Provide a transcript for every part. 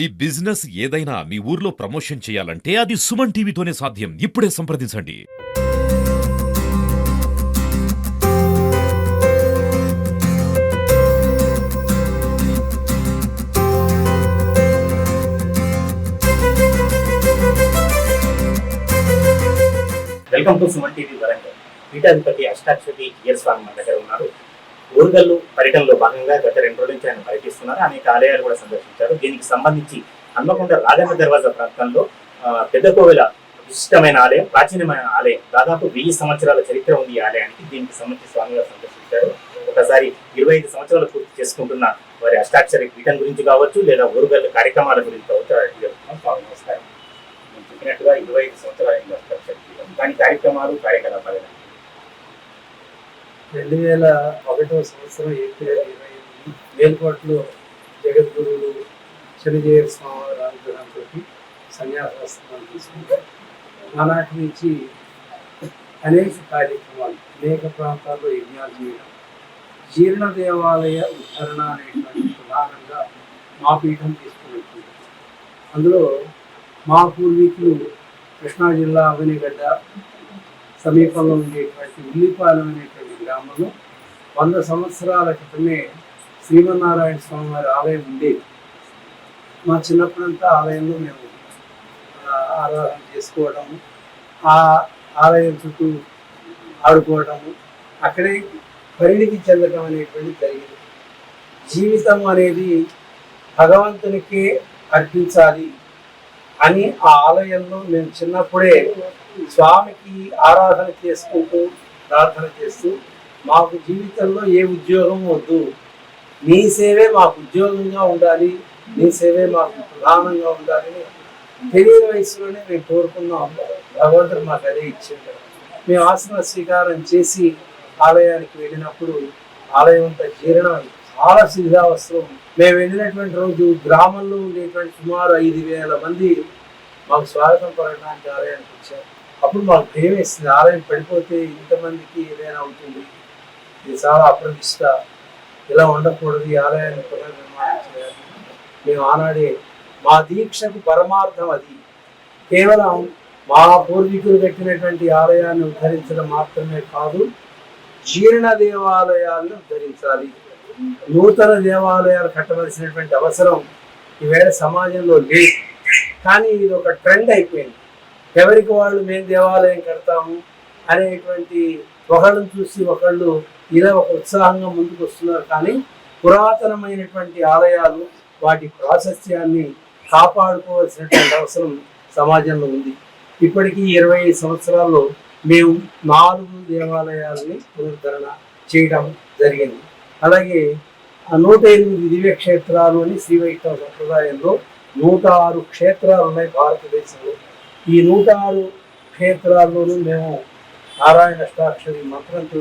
ఈ బిజినెస్ ఏదైనా మీ ఊర్లో ప్రమోషన్ చేయాలంటే అది సుమన్ టీవీతోనే సాధ్యం. ఇప్పుడే సంప్రదించండి. Welcome to Suman TV Warangal. పీఠాధిపతి అష్టాక్షరి ఇయర్ స్వామి మన దగ్గర ఉన్నారు. ఊరుగల్లు పర్యటనలో భాగంగా గత రెండు రోజుల నుంచి ఆయన పర్యటిస్తున్నారు. అనేక ఆలయాలు కూడా సందర్శించారు. దీనికి సంబంధించి హన్మకొండ రాజన్న దర్వాజా ప్రాంతంలో పెద్ద కోవెల విశిష్టమైన ఆలయం ప్రాచీనమైన ఆలయం. దాదాపు వెయ్యి సంవత్సరాల చరిత్ర ఉంది ఈ ఆలయానికి. దీనికి సంబంధించి స్వామివారు సందర్శించారు. ఒకసారి ఇరవై ఐదు సంవత్సరాలు పూర్తి చేసుకుంటున్న వారి అష్టాక్షరి పీఠం గురించి కావచ్చు లేదా ఊరుగల్లు కార్యక్రమాల గురించి కావచ్చు అడిగి స్వామి నమస్కారం. చెప్పినట్టుగా ఇరవై ఐదు సంవత్సరాలు అయింది అష్టాక్షరి పీఠం. దాని కార్యక్రమాలు కార్యకలాపాలు రెండు వేల ఒకటో సంవత్సరం ఏప్రిల్ ఇరవై ఎనిమిది వేలుకోటలో జగద్గురువులు శనిదేవ స్వామి అనుగ్రహంతో సన్యాసాస్త్రాలు తీసుకుంటారు. ఆనాటి నుంచి అనేక కార్యక్రమాలు అనేక ప్రాంతాల్లో యజ్ఞాలు చేయడం జీర్ణ దేవాలయ ఉద్ధరణ అనేటువంటి ప్రధానంగా మా పీఠం తీసుకున్నట్టు. అందులో మా పూర్వీకులు కృష్ణా జిల్లా అవనిగడ్డ సమీపంలో ఉండేటువంటి ఉల్లిపాలెం అనేటువంటి గ్రామంలో వంద సంవత్సరాల క్రితమే శ్రీమన్నారాయణ స్వామి వారి ఆలయం ఉండేది. మా చిన్నప్పుడంతా ఆలయంలో మేము ఆరాధన చేసుకోవడము ఆ ఆలయం చుట్టూ ఆడుకోవడము అక్కడే పరిణితి చెందడం అనేటువంటి జరిగింది. జీవితం అనేది భగవంతునికే అర్పించాలి అని ఆ ఆలయంలో మేము చిన్నప్పుడే స్వామికి ఆరాధన చేసుకుంటూ ప్రార్థన చేస్తూ మాకు జీవితంలో ఏ ఉద్యోగం వద్దు. నీ సేవే మాకు ఉద్యోగంగా ఉండాలి. నీ సేవే మాకు ప్రధానంగా ఉండాలని తెలియని వయసులోనే మేము కోరుకున్నాం. భగవంతుడు మాకు అదే ఇచ్చింది మేము ఆసన స్వీకారం చేసి ఆలయానికి వెళ్ళినప్పుడు ఆలయం అంతా జీర్ణం చాలా శిథిలావస్థలో మేము వెళ్ళినటువంటి రోజు గ్రామంలో ఉండేటువంటి సుమారు ఐదు వేల మంది మాకు స్వాగతం పలకడానికి ఆలయానికి వచ్చారు. అప్పుడు మాకు భయం వేసింది. ఆలయం పడిపోతే ఇంతమందికి ఏదైనా అవుతుంది. ఇది చాలా అప్రతిష్ట. ఇలా ఉండకూడదు ఈ ఆలయాన్ని పునర్నిర్మాణం చేయాలి. మేము ఆనాడే మా దీక్షకు పరమార్థం అది. కేవలం మా పూర్వీకులు కట్టినటువంటి ఆలయాన్ని ఉద్ధరించడం మాత్రమే కాదు జీర్ణ దేవాలయాలను ఉద్ధరించాలి. నూతన దేవాలయాలు కట్టవలసినటువంటి అవసరం ఈవేళ సమాజంలో లేదు. కానీ ఇది ఒక ట్రెండ్ అయిపోయింది. ఎవరికి వాళ్ళు మేము దేవాలయం కడతాము అనేటువంటి ఒకళ్ళని చూసి ఒకళ్ళు ఇలా ఒక ఉత్సాహంగా ముందుకు వస్తున్నారు. కానీ పురాతనమైనటువంటి ఆలయాలు వాటి ప్రాశస్త్యాన్ని కాపాడుకోవాల్సినటువంటి అవసరం సమాజంలో ఉంది. ఇప్పటికీ ఇరవై ఐదు సంవత్సరాల్లో మేము నాలుగు దేవాలయాలని పునరుద్ధరణ చేయడం జరిగింది. అలాగే ఆ నూట ఎనిమిది దివ్య క్షేత్రాలు అని శ్రీ వైష్ణవ సంప్రదాయంలో నూట ఆరు క్షేత్రాలు ఉన్నాయి భారతదేశంలో. ఈ నూట ఆరు క్షేత్రాల్లోనూ మేము నారాయణ అష్టాక్షరి మంత్రంతో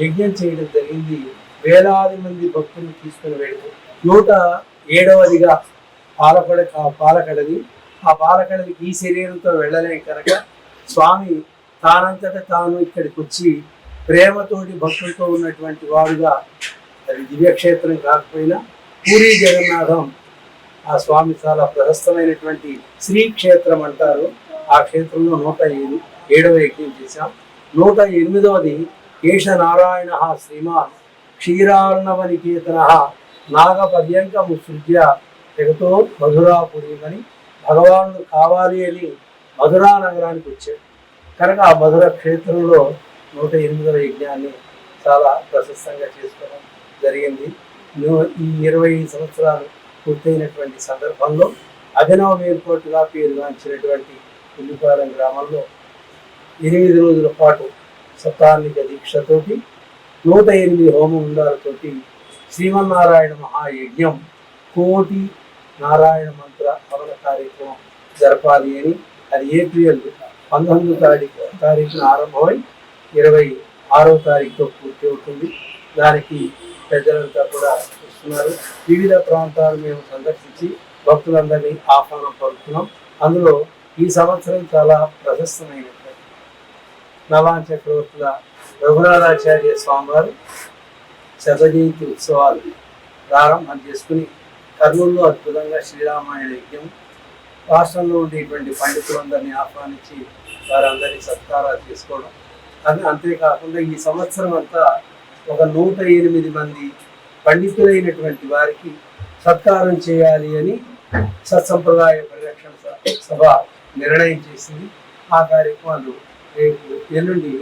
యజ్ఞం చేయడం జరిగింది. వేలాది మంది భక్తులు తీసుకుని వెళ్ళి నూట ఏడవదిగా పాలకడ పాలకడది. ఆ పాలకడది ఈ శరీరంతో వెళ్ళలేం కనుక స్వామి తానంతట తాను ఇక్కడికి వచ్చి ప్రేమతోటి భక్తులతో ఉన్నటువంటి వాడుగా అది దివ్యక్షేత్రం కాకపోయినా పూరి జగన్నాథం ఆ స్వామి చాలా ప్రశస్తమైనటువంటి శ్రీక్షేత్రం అంటారు. ఆ క్షేత్రంలో నూట ఏడు ఏడవ యజ్ఞం చేశాం. నూట ఎనిమిదవది కేశ నారాయణ శ్రీమాన్ క్షీరార్ణవనికేతన నాగపర్యంకము సృజ్య జగతో మధురాపురీమని భగవానుడు కావాలి అని మధురా నగరానికి వచ్చాడు. కనుక ఆ మధుర క్షేత్రంలో నూట ఎనిమిదవ యజ్ఞాన్ని చాలా ప్రశస్తంగా చేసుకోవడం జరిగింది. ఈ ఇరవై సంవత్సరాలు పూర్తయినటువంటి సందర్భంలో అభినవ మేల్కోటుగా పేరుగాంచినటువంటి ఉల్లిపాలెం గ్రామంలో ఎనిమిది రోజుల పాటు సప్తాన్నిక దీక్షతోటి నూట ఎనిమిది హోమ ఉండాలతోటి శ్రీమన్నారాయణ మహాయజ్ఞం కోటి నారాయణ మంత్ర హవన కార్యక్రమం జరపాలి అని అది ఏప్రిల్ పంతొమ్మిదో తారీఖు తారీఖున ఆరంభమై ఇరవై ఆరో తారీఖుతో పూర్తి అవుతుంది. దానికి ప్రజలంతా కూడా వస్తున్నారు. వివిధ ప్రాంతాలు మేము సందర్శించి భక్తులందరినీ ఆహ్వానం పలుకుతున్నాం. అందులో ఈ సంవత్సరం చాలా ప్రశస్తమైనది. నవాన్ చక్రవర్తుల రఘునాథాచార్య స్వామివారు శతజయంతి ఉత్సవాలు ప్రారంభం చేసుకుని కర్నూలులో అద్భుతంగా శ్రీరామాయణ యజ్ఞం రాష్ట్రంలో ఉండేటువంటి పండితులందరినీ ఆహ్వానించి వారందరినీ సత్కారాలు చేసుకోవడం. అది అంతేకాకుండా ఈ సంవత్సరం అంతా ఒక నూట ఎనిమిది మంది పండితులైనటువంటి వారికి సత్కారం చేయాలి అని సత్సంప్రదాయ పరిరక్షణ సభ నిర్ణయం చేసింది. ఆ కార్యక్రమాలు రేపు ఎల్లుండి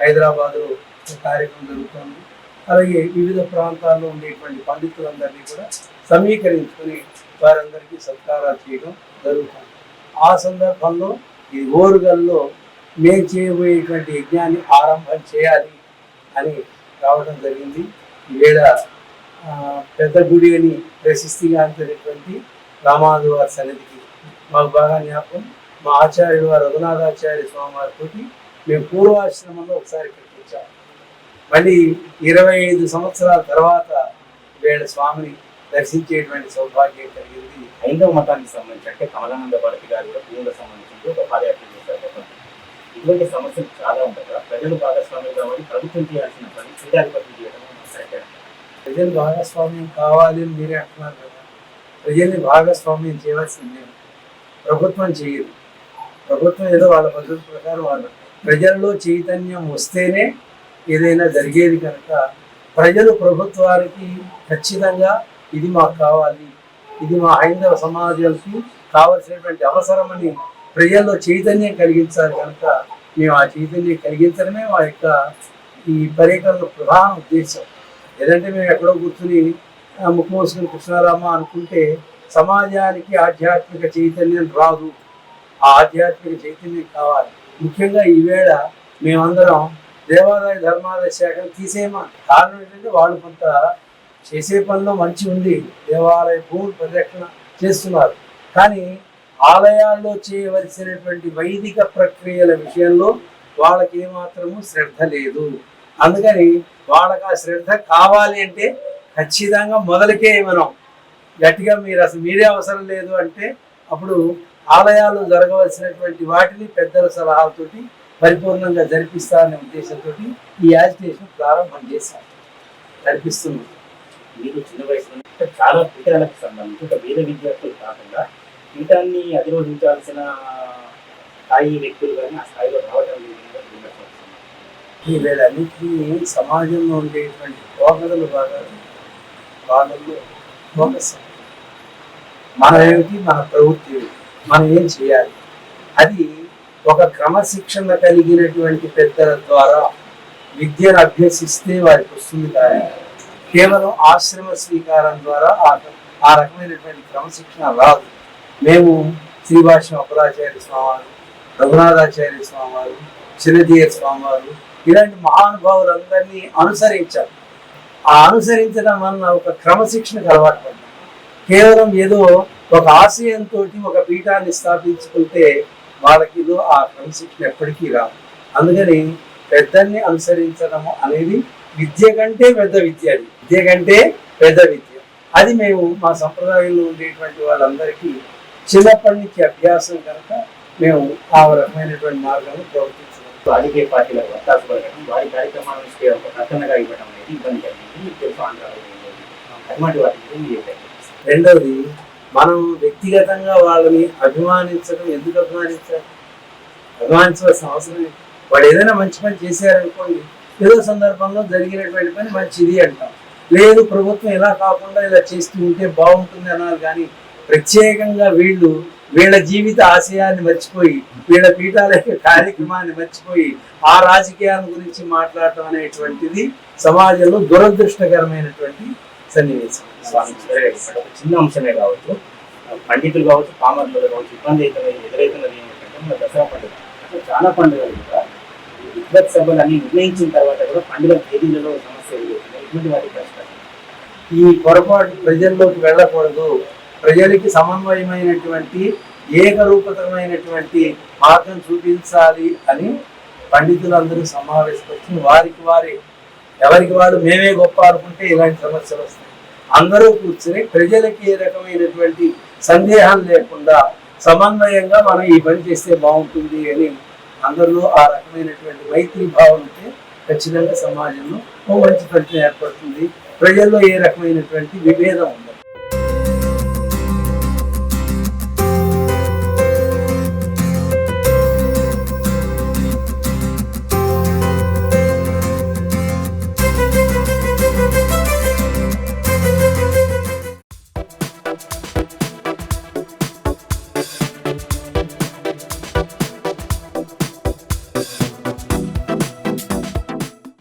హైదరాబాద్లో కార్యక్రమం జరుగుతోంది. అలాగే వివిధ ప్రాంతాల్లో ఉండేటువంటి పండితులందరినీ కూడా సమీకరించుకొని వారందరికీ సత్కారాలు చేయడం జరుగుతుంది. ఆ సందర్భంలో ఈ ఓరుగల్లో మేము చేయబోయేటువంటి యజ్ఞాన్ని ఆరంభం చేయాలి అని రావడం జరిగింది. ఈవేళ పెద్ద గుడి అని ప్రశస్తిగా అంతేటువంటి రామాధువారి సన్నిధికి మాకు బాగా జ్ఞాపకం. మా ఆచార్యుడు వారు రఘునాథాచార్య స్వామి వారితో మేము పూర్వాశ్రమంలో ఒకసారి ఇక్కడికి వచ్చాము మళ్ళీ ఇరవై ఐదు సంవత్సరాల తర్వాత వీళ్ళ స్వామిని దర్శించేటువంటి సౌభాగ్యం కలిగింది. హైందవ మతానికి సంబంధించి అంటే కమలానంద భారతి గారు కూడా భూములకు సంబంధించి ఒక పాదయాత్ర చేశారు. ఇటువంటి సమస్యలు చాలా ఉంటాయి. కదా ప్రజలు భాగస్వామ్యం కాబట్టి ప్రభుత్వం చేయాల్సిన పని పీఠాధిపతులు చేయడం కరెక్టే. ప్రజలు భాగస్వామ్యం కావాలి అని మీరే అంటున్నారు కదా. ప్రజల్ని భాగస్వామ్యం చేయవలసిందే. ప్రభుత్వం చేయదు. ప్రభుత్వం ఏదో వాళ్ళ పద్ధతి ప్రకారం వాళ్ళు ప్రజల్లో చైతన్యం వస్తేనే ఏదైనా జరిగేది కనుక ప్రజలు ప్రభుత్వానికి ఖచ్చితంగా ఇది మాకు కావాలి ఇది మా హైందవ సమాజానికి కావలసినటువంటి అవసరమని ప్రజల్లో చైతన్యం కలిగించాలి కనుక మేము ఆ చైతన్యం కలిగించడమే మా యొక్క ఈ పర్యటనలో ప్రధాన ఉద్దేశం. ఏదంటే మేము ఎక్కడో కూర్చుని ముఖ్యమంత్రి కృష్ణారామ అనుకుంటే సమాజానికి ఆధ్యాత్మిక చైతన్యం రాదు. ఆ ఆధ్యాత్మిక చైతన్యం కావాలి. ముఖ్యంగా ఈవేళ మేమందరం దేవాదాయ ధర్మాదాయ శాఖను తీసేయమా? కారణం ఏంటంటే వాళ్ళు కొంత చేసే పనిలో మంచి ఉంది దేవాలయ భూమి పరిరక్షణ చేస్తున్నారు. కానీ ఆలయాల్లో చేయవలసినటువంటి వైదిక ప్రక్రియల విషయంలో వాళ్ళకి ఏమాత్రము శ్రద్ధ లేదు. అందుకని వాళ్ళకి ఆ శ్రద్ధ కావాలి అంటే ఖచ్చితంగా మొదలకే మనం గట్టిగా మీరు అసలు మీరే అవసరం లేదు అంటే అప్పుడు ఆలయాలు జరగవలసినటువంటి వాటిని పెద్దల సలహాలతోటి పరిపూర్ణంగా జరిపిస్తారనే ఉద్దేశంతో ఈ యాజిటేషన్ ప్రారంభం చేశాం. నడిపిస్తున్నాం మీరు చిన్న వయసులో చాలా పీఠాలకు సంబంధించి ఒక వేద విద్యార్థులు కాకుండా పీఠాన్ని అధిరోహించాల్సిన స్థాయి వ్యక్తులు కానీ ఆ స్థాయిలో రావడం. ఈ వీళ్ళన్నింటినీ సమాజంలో ఉండేటువంటి పోకడలు బాగా వాళ్ళల్లో ఫోకస్ మన ఏమిటి? మన ప్రవృత్తి ఏమిటి? మనం ఏం చేయాలి? అది ఒక క్రమశిక్షణ కలిగినటువంటి పెద్దల ద్వారా విద్యను అభ్యసిస్తే వారికి వస్తుంది కానీ కేవలం ఆశ్రమ స్వీకారం ద్వారా ఆ ఆ రకమైనటువంటి క్రమశిక్షణ రాదు. మేము శ్రీభాష్యం అపరాచార్య స్వామివారు రఘునాథాచార్య స్వామివారు చిన్నజీయ స్వామివారు ఇలాంటి మహానుభావులందరినీ అనుసరించాలి. ఆ అనుసరించడం వలన ఒక క్రమశిక్షణకు అలవాటు పడ్డాం. కేవలం ఏదో ఒక ఆశయంతో ఒక పీఠాన్ని స్థాపించుకుంటే వాళ్ళకి ఆ క్రమశిక్షణ ఎప్పటికీ రాదు. అందుకని పెద్దల్ని అనుసరించడం అనేది విద్య కంటే పెద్ద విద్య అది. విద్య కంటే పెద్ద విద్య. అది మేము మా సంప్రదాయంలో ఉండేటువంటి వాళ్ళందరికీ చిన్నప్పటి నుంచి అభ్యాసం కనుక మేము ఆ రకమైనటువంటి మార్గాన్ని ప్రవర్తించడం రాజకీయ పార్టీలకు వత్తాసు పలకడం వారి కార్యక్రమాలను రచనగా ఇవ్వడం అనేది ఇబ్బంది కలిగింది మీకు తెలుసు ఆంధ్రాలో. అటువంటి వాటి మీద? రెండవది మనం వ్యక్తిగతంగా వాళ్ళని అభిమానించడం ఎందుకు అభిమానించాలి? అభిమానించవలసిన అవసరం వాడు ఏదైనా మంచి పని చేశారనుకోండి ఏదో సందర్భంలో జరిగినటువంటి పని మంచిది అంటాం. లేదు ప్రభుత్వం ఇలా కాకుండా ఇలా చేస్తూ ఉంటే బాగుంటుంది అన్నారు కానీ ప్రత్యేకంగా వీళ్ళు వీళ్ళ జీవిత ఆశయాన్ని మర్చిపోయి వీళ్ళ పీఠాల యొక్క కార్యక్రమాన్ని మర్చిపోయి ఆ రాజకీయాల గురించి మాట్లాడటం అనేటువంటిది సమాజంలో దురదృష్టకరమైనటువంటి స్వామి ఒక చిన్న అంశమే కావచ్చు. పండితులు కావచ్చు పామర్లు కావచ్చు ఇబ్బంది అయితే ఎదురైతున్నది ఏంటంటే మన దసరా పండుగ. అట్లా చాలా పండుగలు కూడా విద్వత్ సభలు అన్ని నిర్ణయించిన తర్వాత కూడా పండుగ తేదీలలో సమస్య ఎదురవుతున్నాయి. ఇటువంటి వాటి కష్టాలు ఈ పొరపాటు ప్రజల్లోకి వెళ్ళకూడదు. ప్రజలకి సమన్వయమైనటువంటి ఏకరూపతమైనటువంటి మార్గం చూపించాలి అని పండితులందరూ సమావేశపరిచి వారికి వారి ఎవరికి వాడు మేమే గొప్ప అనుకుంటే ఇలాంటి సమస్యలు వస్తాయి. అందరూ కూర్చుని ప్రజలకి ఏ రకమైనటువంటి సందేహం లేకుండా సమన్వయంగా మనం ఈ పని చేస్తే బాగుంటుంది అని అందరిలో ఆ రకమైనటువంటి మైత్రి భావం ఉంటే ఖచ్చితంగా సమాజంలో ఓ మంచి ఫలితం ఏర్పడుతుంది. ప్రజల్లో ఏ రకమైనటువంటి విభేదం ఉండదు.